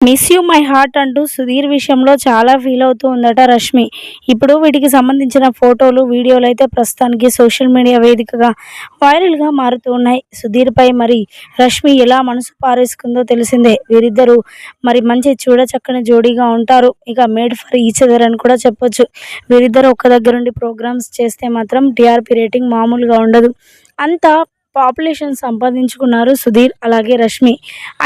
Miss you my heart అంటూ సుధీర్ విషయంలో చాలా ఫీల్ అవుతూ ఉందట రష్మి. ఇప్పుడు వీటికి సంబంధించిన ఫోటోలు వీడియోలు అయితే ప్రస్తుతానికి సోషల్ మీడియా వేదికగా వైరల్గా మారుతూ ఉన్నాయి. సుధీర్పై మరి రష్మి ఎలా మనసు పారేసుకుందో తెలిసిందే. వీరిద్దరూ మరి మంచి చూడచక్కని జోడీగా ఉంటారు. ఇక మేడ్ ఫర్ ఈచ్ అదర్ అని కూడా చెప్పొచ్చు. వీరిద్దరు ఒక్క దగ్గరుండి ప్రోగ్రామ్స్ చేస్తే మాత్రం టీఆర్పీ రేటింగ్ మామూలుగా ఉండదు. అంతా పాపులేషన్ సంపాదించుకున్నారు సుధీర్ అలాగే రష్మి.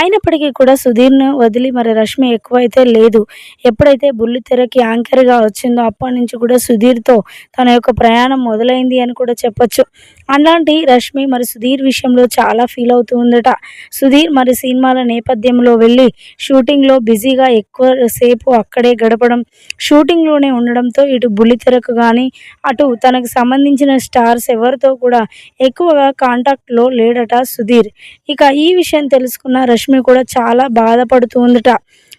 అయినప్పటికీ కూడా సుధీర్ను వదిలి మరి రష్మి ఎక్కువైతే లేదు. ఎప్పుడైతే బుల్లితెరకి యాంకర్గా వచ్చిందో అప్పటి నుంచి కూడా సుధీర్తో తన యొక్క ప్రయాణం మొదలైంది అని కూడా చెప్పొచ్చు. అలాంటి రష్మి మరి సుధీర్ విషయంలో చాలా ఫీల్ అవుతూ ఉందట. సుధీర్ మరి సినిమాల నేపథ్యంలో వెళ్ళి షూటింగ్లో బిజీగా ఎక్కువ సేపు అక్కడే గడపడం షూటింగ్లోనే ఉండడంతో ఇటు బుల్లితెరకు కానీ అటు తనకు సంబంధించిన స్టార్స్ ఎవరితో కూడా ఎక్కువగా కాంటాక్ట్ కాంటాక్ట్లో లేడట సుధీర్. ఇక ఈ విషయం తెలుసుకున్న రష్మి కూడా చాలా బాధపడుతుందట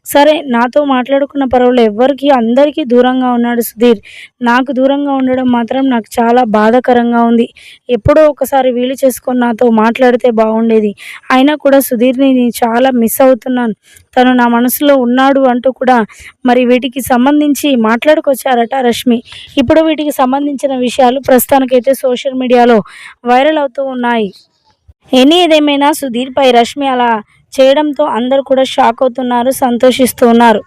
సరే నాతో మాట్లాడుకున్న పర్వాలేదు ఎవ్వరికి అందరికీ దూరంగా ఉన్నాడు సుధీర్. నాకు దూరంగా ఉండడం మాత్రం నాకు చాలా బాధాకరంగా ఉంది. ఎప్పుడో ఒకసారి వీలు చేసుకొని నాతో మాట్లాడితే బాగుండేది. అయినా కూడా సుధీర్ని నేను చాలా మిస్ అవుతున్నాను. తను నా మనసులో ఉన్నాడు అంటూ కూడా మరి వీటికి సంబంధించి మాట్లాడుకొచ్చారట రష్మి. ఇప్పుడు వీటికి సంబంధించిన విషయాలు ప్రస్తుతానికైతే సోషల్ మీడియాలో వైరల్ అవుతూ ఉన్నాయి. ఎనీ ఏదేమైనా సుధీర్పై రష్మి అలా చేయడంతో అందరూ కూడా షాక్ అవుతున్నారు సంతోషిస్తూ ఉన్నారు.